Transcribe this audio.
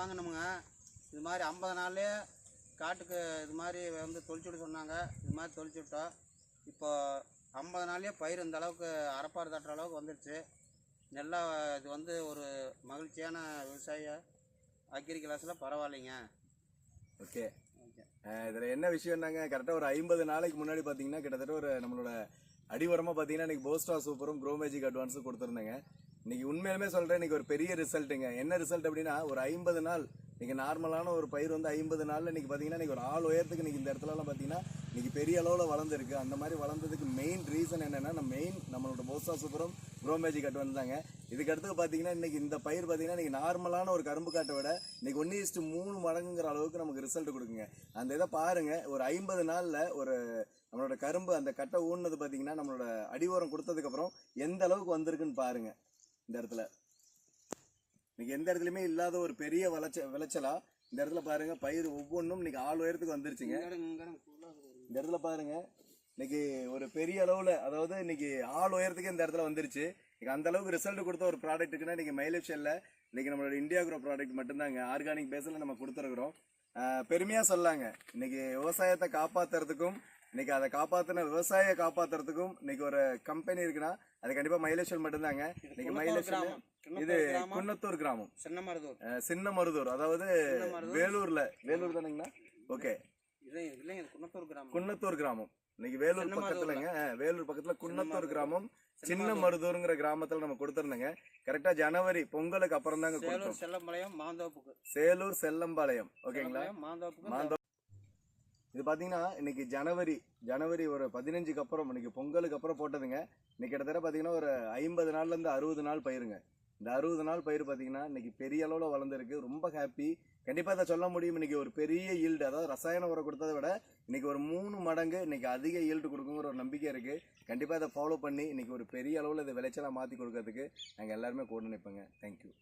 வாங்கினோமுங்க இது மாதிரி ஐம்பது நாள்லேயே காட்டுக்கு இது மாதிரி வந்து தொளிச்சு விட சொன்னாங்க. இது மாதிரி தொளிச்சு விட்டோம். இப்போ ஐம்பது நாள்லேயே பயிர் இந்த அளவுக்கு அரைப்பாறு தட்டுற அளவுக்கு வந்துடுச்சு நல்லா இது வந்து ஒரு மகிழ்ச்சியான விவசாய அக்ரிகலாஸில் பரவாயில்லைங்க. ஓகே. ஓகே இதில் என்ன விஷயம்னாங்க கரெக்டாக ஒரு ஐம்பது நாளைக்கு முன்னாடி பார்த்தீங்கன்னா கிட்டத்தட்ட ஒரு நம்மளோட அடிவரமாக பார்த்தீங்கன்னா இன்றைக்கி போஸ்டா சூப்பரும் க்ரோமேஜிக் அட்வான்ஸும் கொடுத்துருந்தேங்க. இன்னைக்கு உண்மையிலுமே சொல்கிறேன் இன்னைக்கு ஒரு பெரிய ரிசல்ட்டுங்க. என்ன ரிசல்ட் அப்படின்னா ஒரு ஐம்பது நாள் இன்னைக்கு நார்மலான ஒரு பயிர் வந்து ஐம்பது நாளில் இன்னைக்கு பார்த்தீங்கன்னா இன்னைக்கு ஒரு ஆள் உயரத்துக்கு இன்னைக்கு இந்த இடத்துலலாம் பார்த்தீங்கன்னா இன்னைக்கு பெரிய அளவில் வளர்ந்துருக்கு. அந்த மாதிரி வளர்ந்ததுக்கு மெயின் ரீசன் என்னன்னா நம்ம மெயின் நம்மளோட போஸ்டா சூப்பரும் ப்ரோமேஜி கட்டு வந்தாங்க இதுக்கு அடுத்து பார்த்தீங்கன்னா இன்னைக்கு இந்த பயிர் பார்த்தீங்கன்னா இன்னைக்கு நார்மலான ஒரு கரும்பு காட்டை விட இன்னைக்கு ஒன்று இஸ்ட்டு மூணு மடங்குங்கிற அளவுக்கு நமக்கு ரிசல்ட் கொடுக்குங்க. அந்த இதை பாருங்க ஒரு ஐம்பது நாளில் ஒரு நம்மளோட கரும்பு அந்த கட்டை ஊன்னது பார்த்தீங்கன்னா நம்மளோட அடி உரம் கொடுத்ததுக்கப்புறம் எந்த அளவுக்கு வந்திருக்குன்னு பாருங்கள் இந்த இடத்துல. இன்னைக்கு எந்த இடத்துலையுமே இல்லாத ஒரு பெரிய விளைச்ச விளைச்சலா? இந்த இடத்துல பாருங்க பயிர் ஒவ்வொன்றும் இன்னைக்கு ஆள் உயரத்துக்கு வந்துருச்சுங்க. இந்த இடத்துல பாருங்க இன்னைக்கு ஒரு பெரிய அளவுல அதாவது இன்னைக்கு ஆள் உயரத்துக்கு இந்த இடத்துல வந்துருச்சு. இன்னைக்கு அந்த அளவுக்கு ரிசல்ட் கொடுத்த ஒரு ப்ராடக்ட்டுக்குன்னா இன்னைக்கு மைலேஜ் ஷெல்ல இன்னைக்கு நம்மளோட இந்தியா குரோ ப்ராடக்ட் மட்டும்தாங்க. ஆர்கானிக் பேஸில் நம்ம கொடுத்துருக்குறோம். ஆஹ் பெருமையா சொல்லாங்க. இன்னைக்கு விவசாயத்தை காப்பாத்துறதுக்கும் இன்னைக்கு அதை காப்பாத்தின விவசாயியை காப்பாத்துறதுக்கும் இன்னைக்கு ஒரு கம்பெனி இருக்குன்னா அது கண்டிப்பா மைலேஜ் ஷெல் மட்டும்தாங்க. இன்னைக்கு கிராமம். இது குன்னத்தூர் கிராமம். சின்ன மருதூர் அஹ் சின்ன மருதூர் அதாவது. வேலூர்ல. வேலூர் தானுங்களா ஓகே. குன்னத்தூர் கிராமம். குன்னத்தூர் கிராமம். இன்னைக்கு வேலூர் பக்கத்துலங்க வேலூர் பக்கத்துல குன்னத்தூர். கிராமம். சின்ன சின்ன மருதூர். மருதூருங்கிற கிராமத்துல நம்ம கொடுத்துருந்தோங்க. கரெக்டா ஜனவரி பொங்கலுக்கு அப்புறம் தாங்க சேலூர் செல்லம்பாளையம் மாந்தோப்புக்கு. சேலூர் செல்லம்பாளையம். ஓகேங்களா? மாந்தோப்புக்கு மாந்தோ இது பார்த்தீங்கன்னா இன்னைக்கு ஜனவரி ஜனவரி ஒரு பதினஞ்சுக்கு அப்புறம் இன்றைக்கி பொங்கலுக்கு அப்புறம் போட்டதுங்க. இன்னைக்கு கிட்டத்தட்ட பார்த்தீங்கன்னா ஒரு ஐம்பது நாள்லேருந்து அறுபது நாள் பயிருங்க. இந்த அறுபது நாள் பயிர் பார்த்தீங்கன்னா இன்றைக்கி பெரிய அளவில் வளர்ந்துருக்கு. ரொம்ப ஹாப்பி கண்டிப்பாக அதை சொல்ல முடியும். இன்றைக்கி ஒரு பெரிய ஈல்டு அதாவது ரசாயன உரம் கொடுத்ததை விட இன்றைக்கி ஒரு மூணு மடங்கு இன்றைக்கி அதிக ஈல்டு கொடுக்குங்கிற ஒரு நம்பிக்கை இருக்குது கண்டிப்பாக அதை ஃபாலோ பண்ணி இன்றைக்கி ஒரு பெரிய அளவில் இதை விளைச்சலாக மாற்றி கொடுக்கறதுக்கு நாங்கள் எல்லாருமே கூட நிற்போங்க தேங்க்யூ